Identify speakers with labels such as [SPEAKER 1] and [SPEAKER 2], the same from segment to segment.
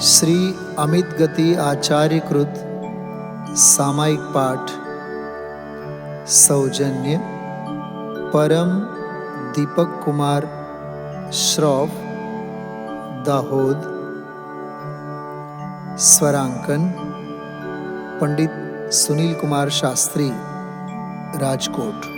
[SPEAKER 1] श्री अमित गती आचार्यकृत सामायिक पाठ। सौजन्य। परम दीपक कुमार श्रॉफ दाहोद। स्वरांकन। पंडित सुनील कुमार शास्त्री, राजकोट।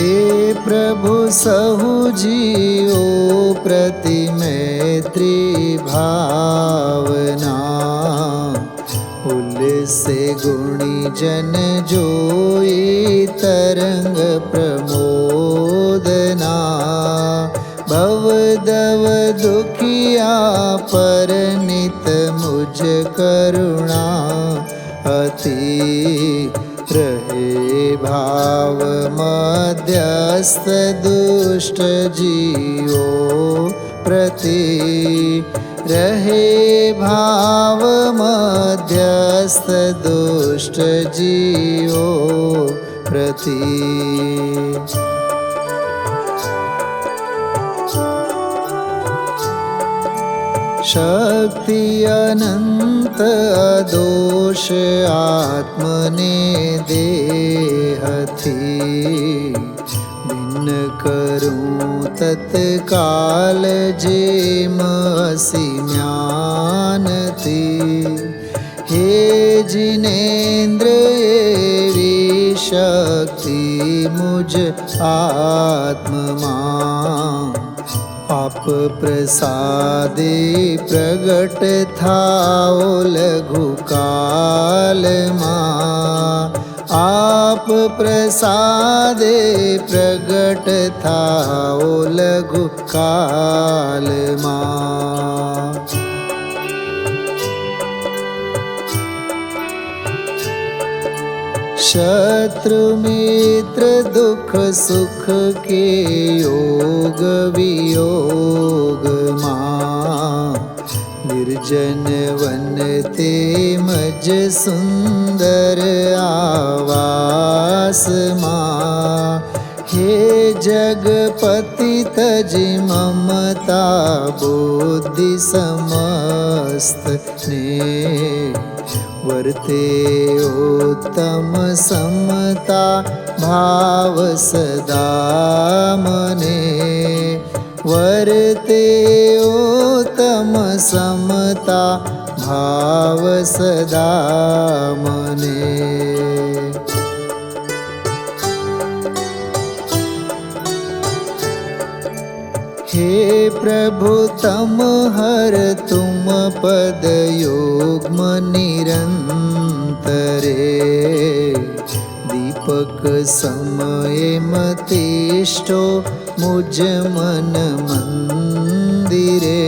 [SPEAKER 1] हे प्रभु सहु जियो प्रति मैत्री भावना। से गुणी जन जोई तरंग प्रमोदना। भवदव दुखिया पर नित मुझ करुणा। अति रहे भाव मध्यस्थ दुष्ट जीवो प्रति रहे भाव मध्यस्थ दुष्ट जीवो प्रति शक्ति अनंत दोष आत्मने देहथि। भिन्न करूँ तत्काल जे मसि ज्ञानति। हे जिनेन्द्र शक्ति मुझ आत्मा आप प्रसादे प्रगट थाओ लघु काल आप प्रसादे प्रगट थाओ लघु शत्रु मित्र दुख सुख के योग वियोग निर्जन वन ते मज सुंदर आवास हे जगपति तज ममता बुद्धि समस्त ने। वर्ते उत्तम समता भाव सदा मने। वर्ते भाव सदा मने हे प्रभु तम हर तुम पद योग निरन्तरे दीपक समय मतिष्ठो मुझ मन मन्दिरे।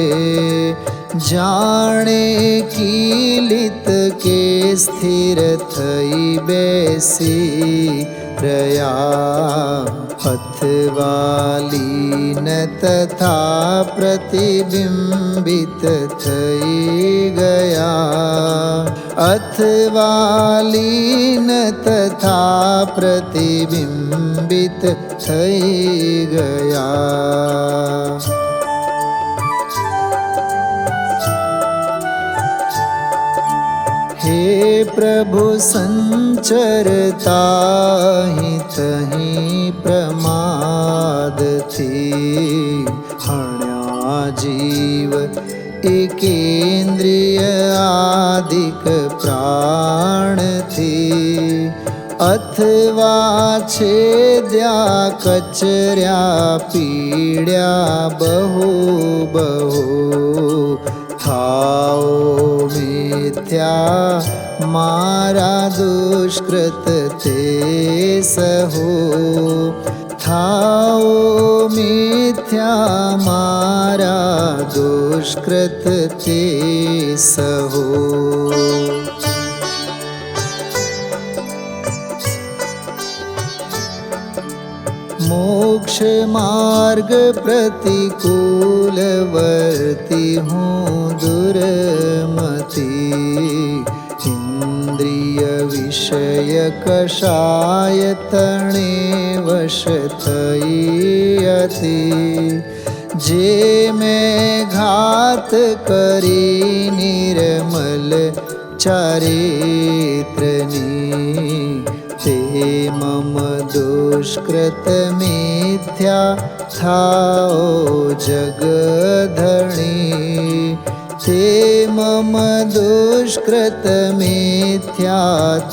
[SPEAKER 1] जाने कीलित के स्थिर थई बैसी। प्रया अथवालीन तथा प्रतिबिंबित थई गया। अथवालीन तथा प्रतिबिंबित थई गया। हे प्रभु संचरता ચરતા તહી પ્રમાદથી હણ્યા જીવ એકેન્દ્રિય આદિક પ્રાણથી અથવા છેદ્યા કચર્યા પીડ્યા બહુ બહુ भाओ मिथ्या मारा दुष्कृत ते सहो। थाओ मिथ्या मारा दुष्कृत ते सहो। मार्ग प्रतिकूलवर्ती हूँ दुर्मती। इन्द्रिय विषय कषाय तणे वशतयति जे में घात करी निर्मल चारित्रनी ते मम दुष्कृत मिथ्या थाओ जगधणी। से मम दुष्कृत मिथ्या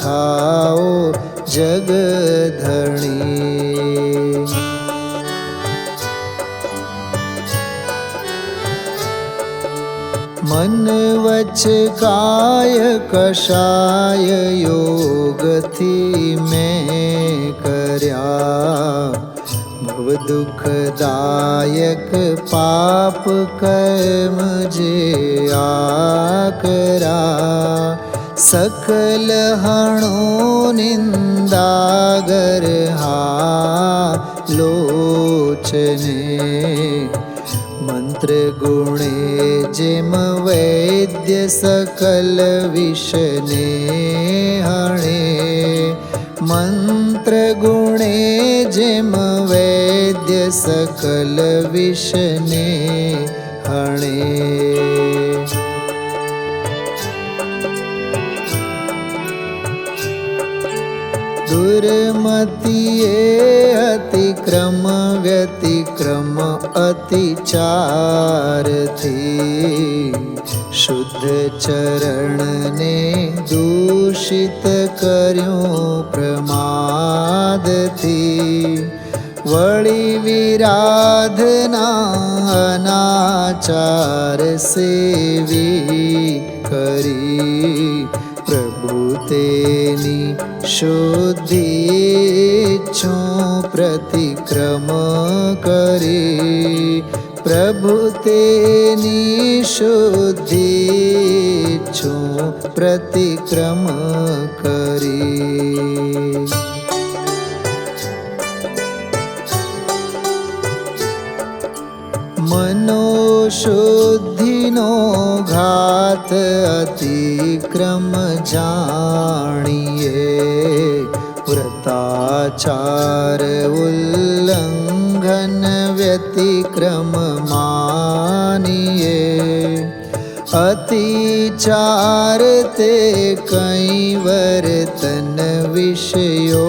[SPEAKER 1] थाओ जगधणी। मन वच काय कषाय योगथि में कर्या। भव दुखदायक पाप कर्म जे आकरा। सकल हणो निन्दागर हा लोचने। मंत्रगुणे जेम वैद्य सकल विषने हणे मन्त्रगुणे जेम वैद्य सकल विषने हणे दुर्मतिये अतिक्रम व्यति क्रम अति चार थी शुद्ध चरण ने दूषित करो प्रमाद थी वड़ी विराधना अनाचार सेवी करी। प्रभुते तेनी शुद्धि प्रति। પ્રતિક્રમ કરી. પ્રભુ તેની શુદ્ધિ છું પ્રતિક્રમ કરી. મનોશુદ્ધિનો ઘાત અતિક્રમ જાણીએ. વ્રતાચાર यति मानिए। अति चारते कई वर्तन विषयो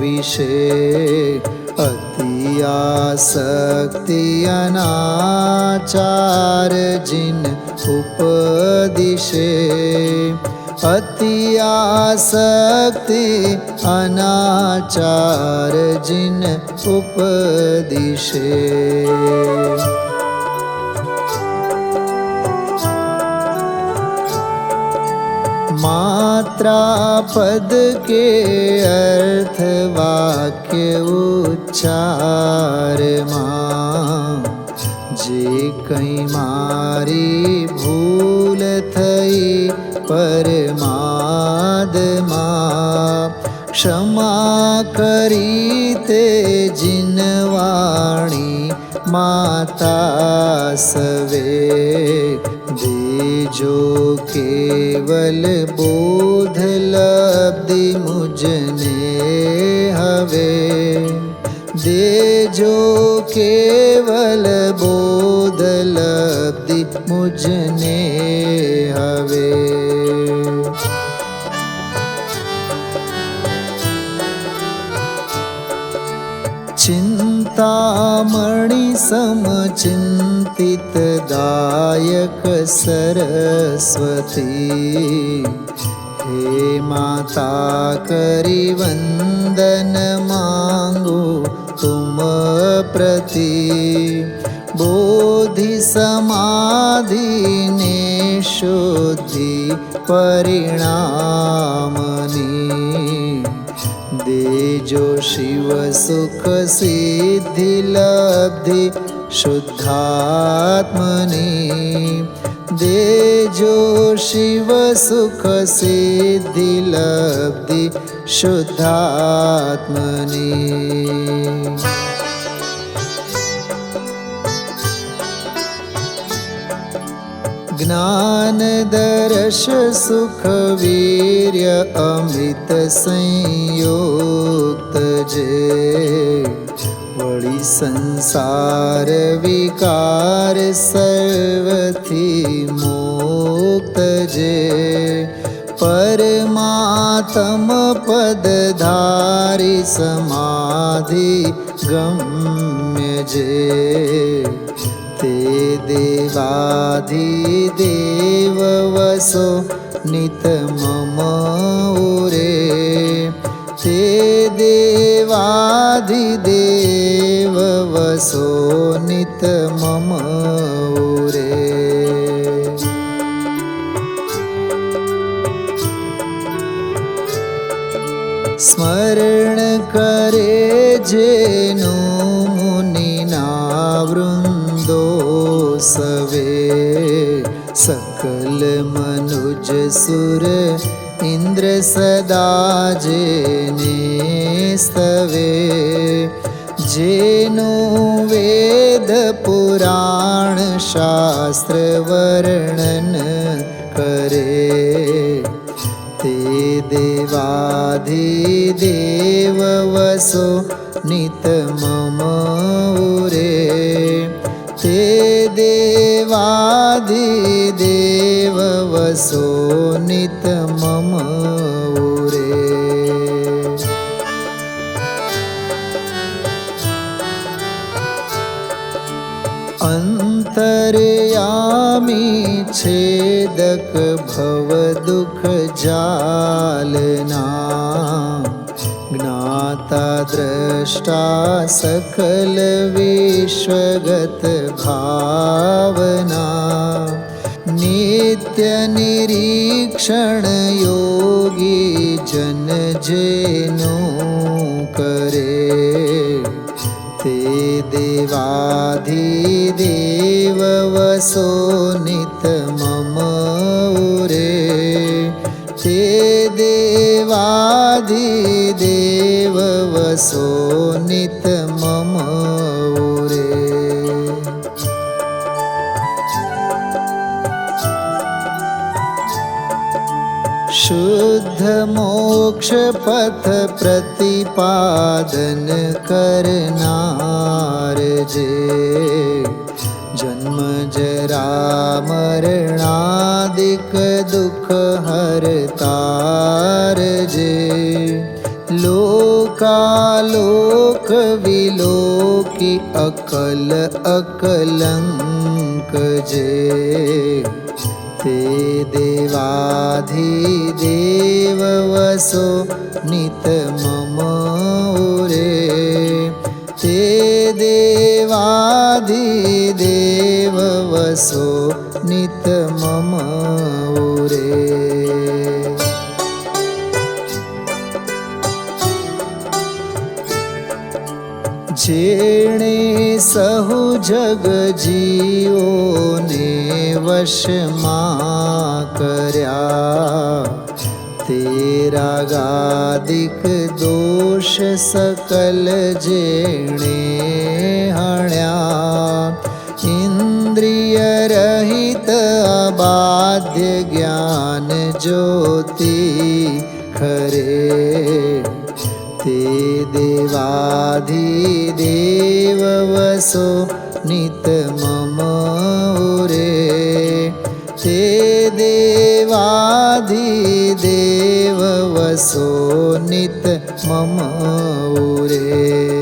[SPEAKER 1] विषय अति आसक्ति अनाचार जिन उपदिशे। અતિયાસક્તિ અનાચાર જીન ઉપદિશે માત્રા પદ કે અર્થ વાક્ય ઉચ્ચારમાં જે કંઈ મારી ભૂલ થઈ परमादमा क्षमा करीते जिनवाणी माता सवे दे जो केवल बोध लब्धि मुझने हवे। दे जो केवल बोध लब्धि मुझने हवे। मणि समचिन्तितदायक सरस्वती। हे माता करी वंदन माङ्गो तुम प्रति। बोधि समाधि ने शुद्धि परिणाम। ो शिवसुख सिद्धिलधि शुद्धात्मनि। दे जो शिवसुख सिद्धि लि शुद्धात्मनि। જ્ઞાન દર્શ સુખ વીર્ય અમૃત સંયોક્ત જે વળી સંસાર વિકાર સર્વથી મુક્ત જે પરમાત્મ પદ ધારી સમાધિ ગમ્ય જે साधि देववसो नित मम धिदेेववसो नितम रे हे देवाधिदेवसो नितम ऊरे स्मरणकरे जेनो निनावृन्दो सवे। सकल मनुज सुर इन्द्र सदा जेने स्तवे। जेनो वेद पुराण शास्त्र वर्णन करे। ते देवाधिदेववसो नित मम वसो नित मम उरे। अन्तर्यामि छेदक भव दुख जालना। ज्ञाता द्रष्टा सकल विश्वगत भावना। नित्यनिरीक्षणयोगी जन जेनो करे। ते देवाधिदेववसो नित मम रे ते देवाधिदेववसो नि शुद्ध मोक्ष पथ प्रतिपादन करनार जे। जन्म जरा मरणादिक दुख हरतार जे। लोकालोक विलोकी अकल अकलंक जे। તે દેવાધિદેવવસો નિત મમ રે તે દેવાધિદેવવસો નિત મમ રે જેણે સહુ જગ જીઓ वश माँ कर्या। तेरा गादिक दोष सकल जेणे हण्या। इन्द्रिय रहित अबाध्य ज्ञान ज्योति खरे ते देवाधिदेववसो वसो नित मम उरे रे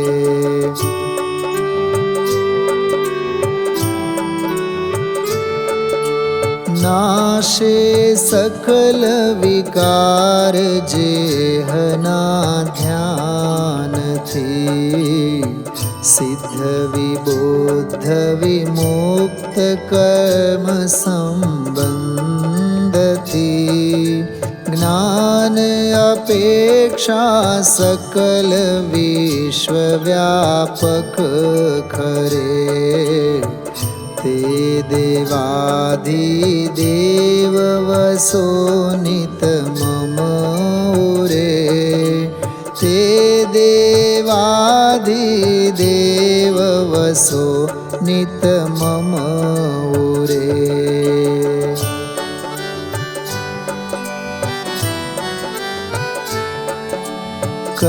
[SPEAKER 1] नाश सकलविकार जेहना ध्यान थी। सिद्ध विबोध विमुक् कर्म संबन् ज्ञान अपेक्षा सकल विश्वव्यापक खरे। ते देवादि देव वसोनित मम रे ते देवादि देव वसो नित मम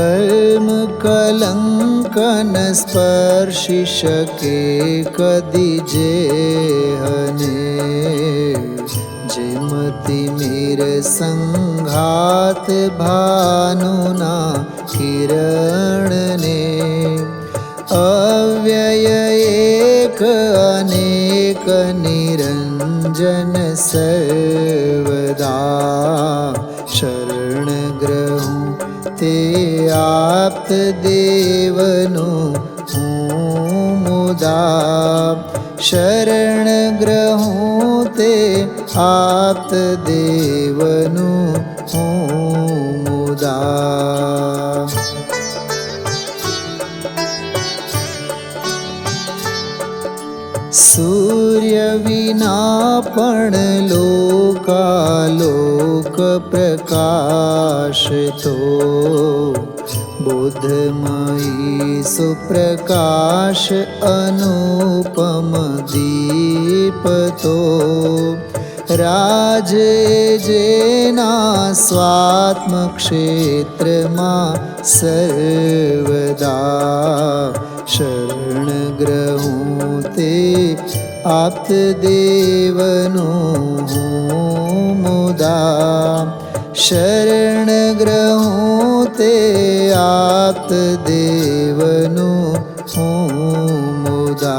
[SPEAKER 1] कर्म कलङ्क स्पर्शि शके कीजेहने जिमतिमिरसङ्घात् भुना किरणे अव्यय एक अनेक निरञ्जन स प्राप्त देवनु मुदा शरण शरणग्रहो ते आप्तदेव दा सूर्यविना पणकालोकप्रकाशो बुधमयी सुप्रकाश अनुपमदीपतो। राजे जेना स्वात्मक्षेत्रमा सर्वदा शरणग्रहूते आप्तदेवनो मुदा। शरण ग्रहो ते आत आप्तदेव मुदा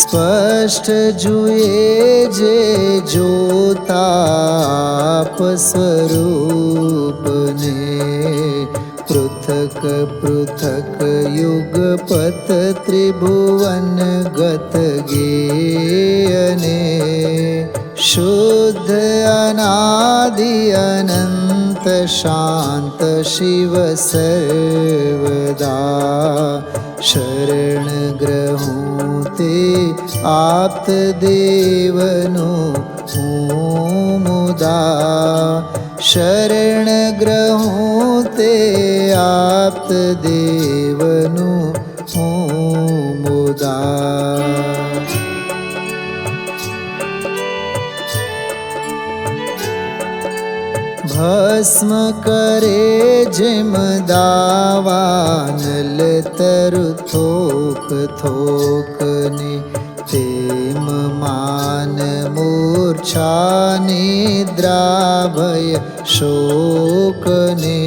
[SPEAKER 1] स्पष्ट जुए जुये जोताप स्वरूपे पृथक् पृथक् युगपत त्रिभुवन गतगियने शुद्ध अनादि अनन्त शान्त शिव सर्वदा। शरण ग्रहूते आप्तदेवनो ॐ मुदा। शरण ग्रहूते ्याप्त देवनू मुदा भस्म करे जिम दावानल तरु थोक थोक ने तेम मान थोकनिममान मूर्छानिद्राभय शोकनि।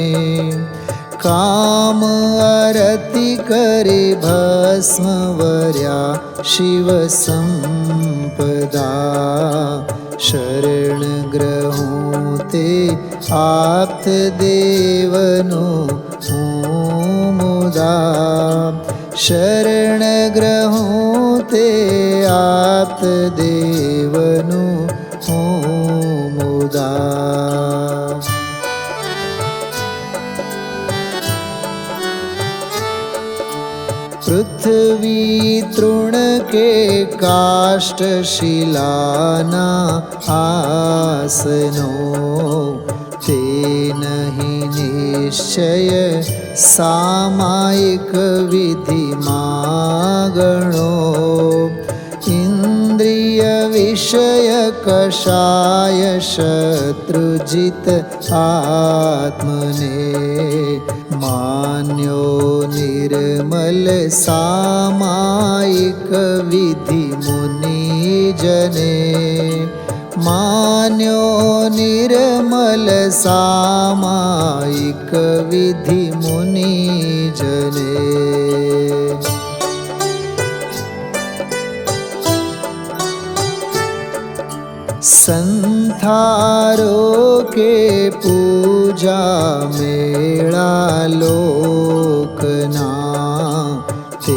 [SPEAKER 1] काम अरति करे भस्मवर्या शिवसम्पदा शरणगृहं ते आप्तदेवनो मुदा शरणग्रहो ते आप्तदे પૃથ્વી તૃણ કે કાષ્ટ શિલાના આસનો તે નહીં નિશ્ચય સામાયિક વિધિ માગણો ઇન્દ્રિય विषय कषाय शत्रुजित आत्मने मान्यो निर्मल सामायिक विधि मुनिजने मान्यो निर्मल सामायिक विधि मुनिजने संथारो के पूजा मेड़ा लोकना ते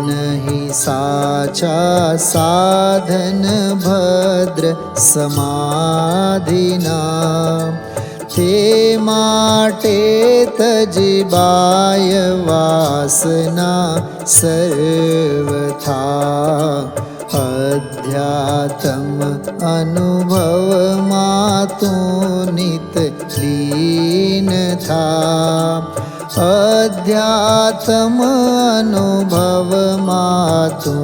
[SPEAKER 1] नहीं साचा साधन भद्र समाधिना। ते माटे तजिबाय वासना सर्वथा। ध्याचम अनुभव मातु नित लीन था। नीनछा अनुभव मातु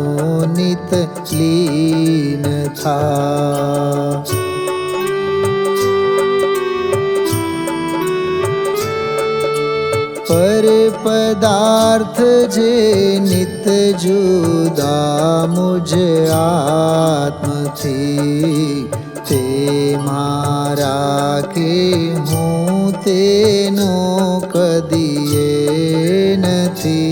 [SPEAKER 1] नित लीन था। पर पदार्थ जे नित जुदा मुझे आत्म थी। ते मारा के हूँ तेनो कदिए नथी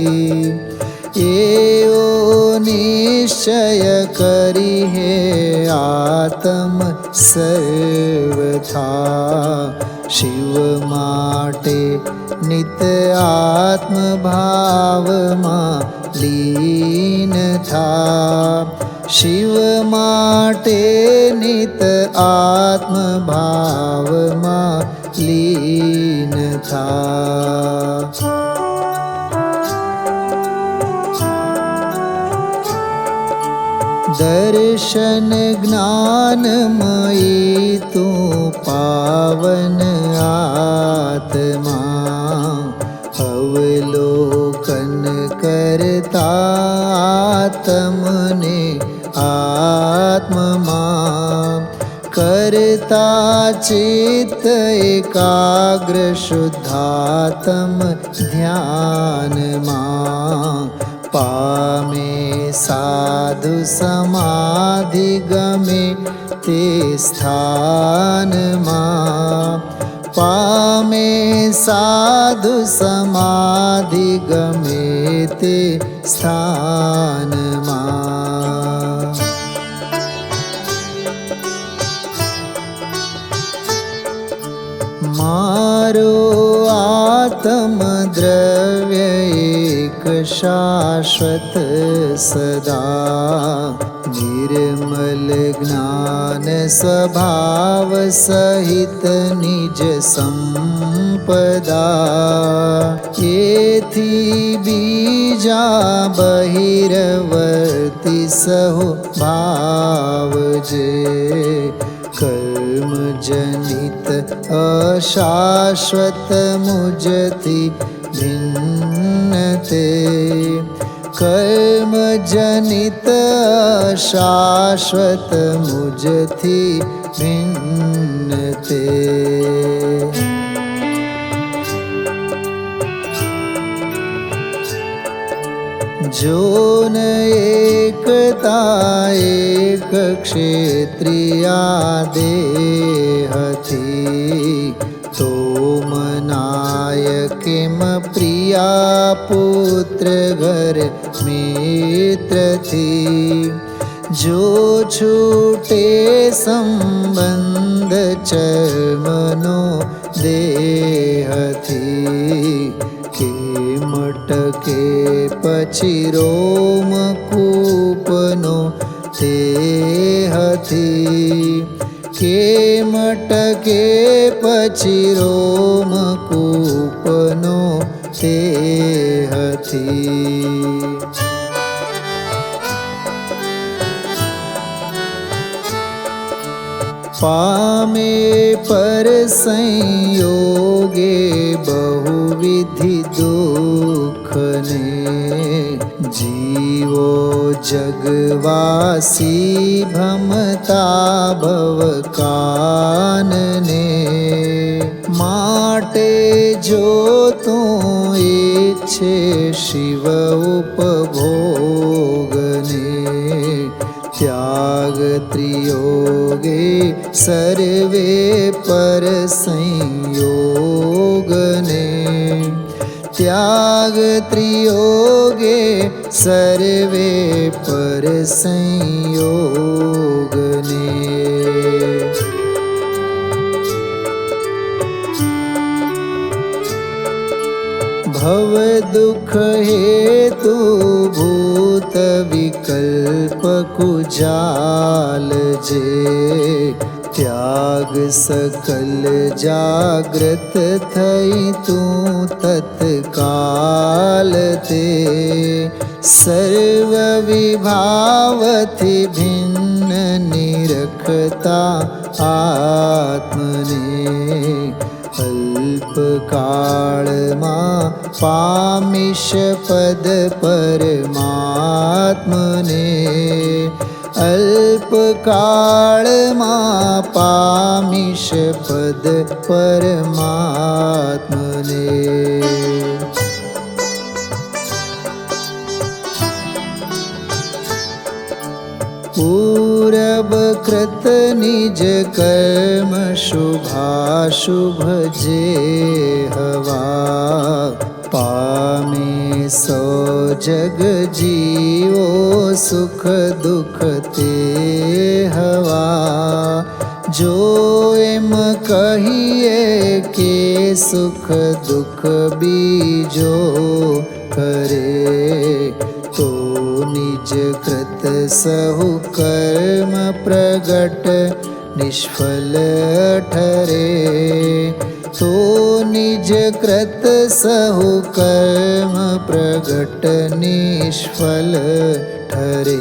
[SPEAKER 1] एओ निश्चय करी है आत्म सर्वथा शिव माटे नित आत्म भाव आत्मभावमा લીન થા શિવ માટે નિત આત્મભાવમાં લીન થા દર્શન જ્ઞાનમયી તું પાવન આત્મા चित्त एकाग्र शुद्धात्म ध्यानमा पामे साधु समाधि गमे ते स्थानमा पामे साधु समाधि गमे ते स्थानमा मारो आत्मद्रव्य एक शाश्वत सदा। निर्मल ज्ञान स्वभाव सहित निज सम्पदा के बीजा बहिरवती सहभाजे कर्म जन अशाश्वत मुजति भिन्नते। कर्म जनित शाश्वत मुजति भिन्नते। जो न एकता एक क्षेत्रिया देहति सोमनायकमप्रिया पुत्रभर मित्रि जो छोटे सम्बन्ध चमनो दे हि के मटके पशिरोमूपनो हे हि मटके પછી રોમ કૂપનો દેહથી કે મટકે પછી રોમ કૂપનો દેહથી પામે પર સંયોગે બહુવિધિ દુઃખને જીવો જગવાસી ભમતા ભવકાનને માટે જો તું ઈચ્છે શિવ ઉપભોગને, ત્યાગ ત્રિયોગે સર્વે પર સંયોગને, ત્યાગ ત્રિયોગે સર્વે પર સંયોગને. भव दुख हे तू भूत विकल्प कुजाल जे। त्याग सकल जागृत थई तू तत्काल ते। सर्व विभावति भिन्न निरखता आत्म कालमा पामिष पद परमात्मने अल्पकालमा पामिष पद परमात्मने कृत निज कर्म शुभा शुभ जे हवा। पामे सो जग जीव सुख दुख ते हवा। जो एम कहिए के सुख दुख बीजो करे। निजकृत सहकर्म प्रगट निष्फल ठरे। तो निज कृत सहकर्म प्रगट निष्फल ठरे।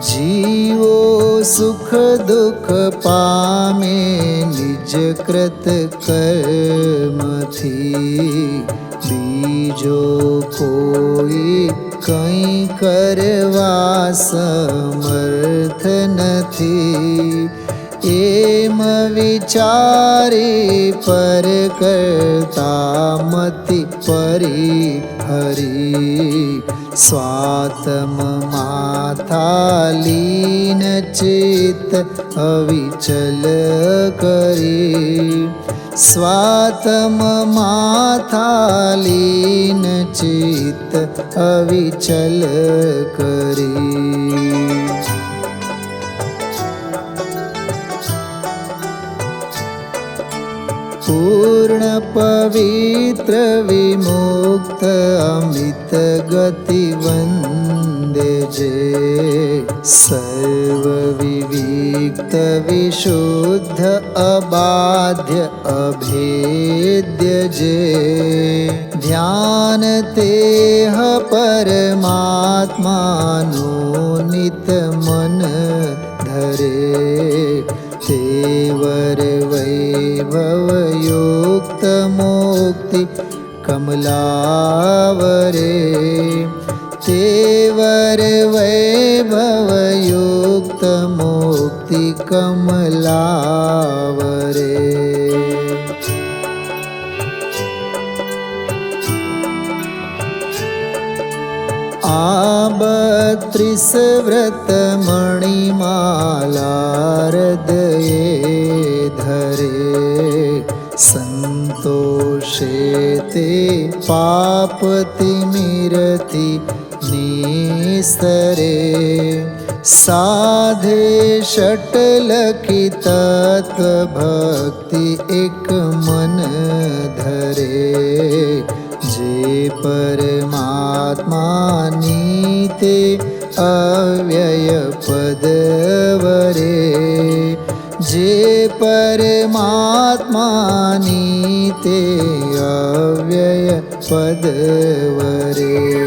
[SPEAKER 1] जीवो सुख दुख पामे દુઃખ પામે નિજ કૃત કર્મથી બીજો કોઈ કંઈ કરવા સમર્થ નથી એમ વિચારી પર કરતા મતિ પરી હરી સ્વાતમ लीनचित् अविलकरी स्वात्मथालीन चित् अविलकरी पूर्ण पवत्रविमुक् अमृत गति जे सर्वविविक्तविशुद्ध अबाध्य अभेद्य जे। ध्यानतेह परमात्मानो नित धरे। शेवर वैववयोक्त कमलावरे। ते वर वैभवयोक्तमुक्तिकमल आबृसव्रतमणिमाला सन्तोषे ते पापतिमिरति मिरति विस्तरे साधे शटल की तत्व भक्ति एक मन धरे। जे परमात्मा नीते अव्यय पदवरे जे परमात्मा नीते अव्यय पद वरे।